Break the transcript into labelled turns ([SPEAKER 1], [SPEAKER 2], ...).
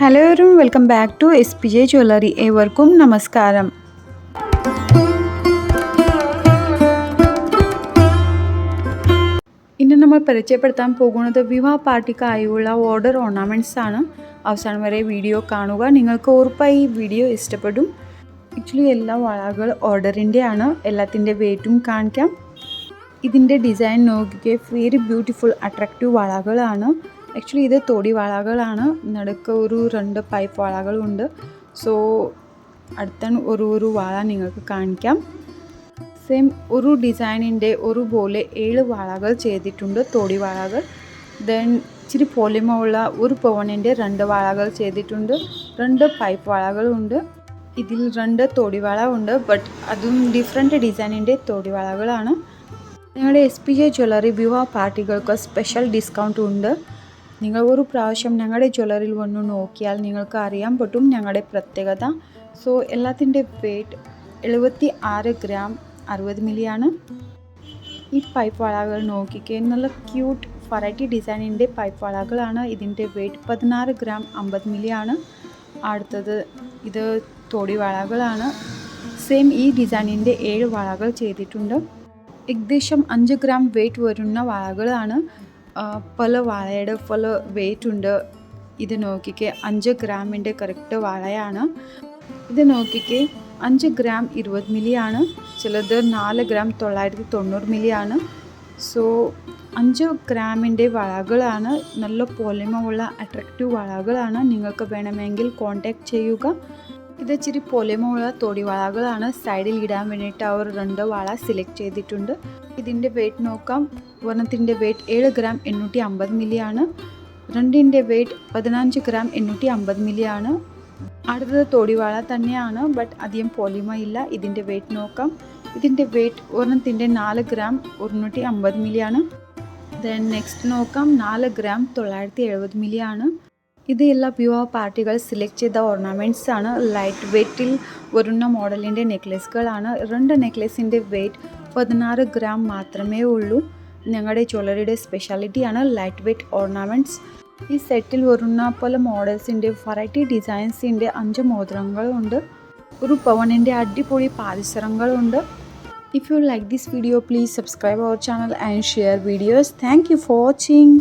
[SPEAKER 1] Hello എവരും welcome back to S P J jewellery ഏവർക്കും നമസ്കാരം. ഇന്ന് നമ്മൾ പരിചയപ്പെടുത്താൻ പോകുന്നത് വിവാഹ പാർട്ടിക്കായുള്ള ഓർഡർ ഓർണമെന്റ്സ് ആണ്. അവസാനം വരെ വീഡിയോ കാണുക. നിങ്ങൾക്ക് ഉറപ്പായി ഈ വീഡിയോ ഇഷ്ടപ്പെടും. ആക്ച്വലി എല്ലാ വളകൾ ഓർഡറിന്റെ ആണ്. എല്ലാത്തിന്റെ വെയിറ്റും കാണിക്കാം. ഇതിന്റെ ഡിസൈൻ നോക്കിക്കെ വെരി ബ്യൂട്ടിഫുൾ അട്രാക്റ്റീവ് വളകളാണ്. ആക്ച്വലി ഇത് തൊടി വളകളാണ്. നടുക്ക് ഒരു രണ്ട് പൈപ്പ് വളകളുണ്ട്. സോ അടുത്ത ഒരു ഒരു വള നിങ്ങൾക്ക് കാണിക്കാം. സെയിം ഒരു ഡിസൈനിന്റെ ഒരു പോലെ ഏഴ് വളകൾ ചെയ്തിട്ടുണ്ട് തൊടി വളകൾ. ദെൻ ഇച്ചിരി പൊലിമയുള്ള ഒരു പവനിന്റെ രണ്ട് വളകൾ ചെയ്തിട്ടുണ്ട്. രണ്ട് പൈപ്പ് വളകളുണ്ട്. ഇതിൽ രണ്ട് തൊടിവള ഉണ്ട് ബട്ട് അതും ഡിഫറെന്റ് ഡിസൈനിന്റെ തൊടിവളകളാണ് ഞങ്ങളുടെ എസ് പി ജെ ജ്വല്ലറി വിവാഹ പാർട്ടികൾക്ക് സ്പെഷ്യൽ ഡിസ്കൗണ്ട് ഉണ്ട്. നിങ്ങൾ ഒരു പ്രാവശ്യം ഞങ്ങളുടെ ജ്വല്ലറിയിൽ വന്ന് നോക്കിയാൽ നിങ്ങൾക്ക് അറിയാൻ പറ്റും ഞങ്ങളുടെ പ്രത്യേകത. സോ എല്ലാത്തിന്റെ വെയ്റ്റ് എഴുപത്തി ആറ് ഗ്രാം അറുപത് മില്ലിയാണ് ഈ പൈപ്പ് വളകൾ നോക്കിക്കേ നല്ല ക്യൂട്ട് വെറൈറ്റി ഡിസൈനിന്റെ പൈപ്പ് വളകളാണ്. ഇതിന്റെ വെയ്റ്റ് പതിനാറ് ഗ്രാം അമ്പത് മില്ലിയാണ് അടുത്തത് ഇത് തൊടി വളകളാണ്. സെയിം ഈ ഡിസൈനിന്റെ ഏഴ് വളകൾ ചെയ്തിട്ടുണ്ട്. ഏകദേശം അഞ്ച് ഗ്രാം വെയ്റ്റ് വരുന്ന വളകളാണ്. പല വളയുടെ പല വെയിറ്റ് ഉണ്ട്. ഇത് നോക്കിക്കേ അഞ്ച് ഗ്രാമിന്റെ കറക്റ്റ് വാഴയാണ് ഇത് നോക്കിക്കേ അഞ്ച് ഗ്രാം ഇരുപത് മില്ലിയാണ് ചിലത് നാല് ഗ്രാം തൊള്ളായിരത്തി തൊണ്ണൂറ് മില്ലിയാണ് സോ അഞ്ച് ഗ്രാമിന്റെ വളകളാണ്. നല്ല പൊലിമയുള്ള അട്രാക്റ്റീവ് വളകളാണ്. നിങ്ങൾക്ക് വേണമെങ്കിൽ കോൺടാക്ട് ചെയ്യുക. ഇത് ഇച്ചിരി പൊലമുള്ള തൊടി വളകളാണ് സൈഡിൽ ഇടാൻ വേണ്ടിയിട്ട് അവർ രണ്ട് വള സെലക്ട് ചെയ്തിട്ടുണ്ട്. ഇതിന്റെ വെയിറ്റ് നോക്കാം. ഒരെണ്ണത്തിന്റെ വെയിറ്റ് ഏഴ് ഗ്രാം എണ്ണൂറ്റി അമ്പത് മില്ലിയാണ് രണ്ടിന്റെ വെയിറ്റ് പതിനഞ്ച് ഗ്രാം എണ്ണൂറ്റി അമ്പത് മില്ലിയാണ് അടുത്തത് തൊടിവാള തന്നെയാണ് ബട്ട് അധികം പോളിമ ഇല്ല. ഇതിന്റെ വെയിറ്റ് നോക്കാം. ഇതിന്റെ വെയിറ്റ് ഒരെണ്ണത്തിന്റെ നാല് ഗ്രാം ഒരുന്നൂറ്റി അമ്പത് മില്ലിയാണ് ദെൻ നെക്സ്റ്റ് നോക്കാം. നാല് ഗ്രാം തൊള്ളായിരത്തി എഴുപത് മില്ലിയാണ് ഇത് എല്ലാ വിവാഹ പാർട്ടികൾ സെലക്ട് ചെയ്ത ഓർണമെന്റ്സ് ആണ് ലൈറ്റ് വെയ്റ്റിൽ വരുന്ന മോഡലിന്റെ നെക്ലേസുകളാണ് രണ്ട് നെക്ലേസിന്റെ വെയ്റ്റ് പതിനാറ് ഗ്രാം മാത്രമേ ഉള്ളൂ. ഞങ്ങളുടെ ജ്വല്ലറിയുടെ സ്പെഷ്യാലിറ്റിയാണ് ലൈറ്റ് വെയ്റ്റ് ഓർണമെന്റ്സ് ഈ സെറ്റിൽ വരുന്ന പല മോഡൽസിന്റെ വെറൈറ്റി ഡിസൈൻസിന്റെ അഞ്ച് മോതിരങ്ങളുണ്ട്. ഒരു പവനിന്റെ അടിപൊളി പാദസരങ്ങളുണ്ട്. If you like this video please subscribe our channel and share videos thank you for watching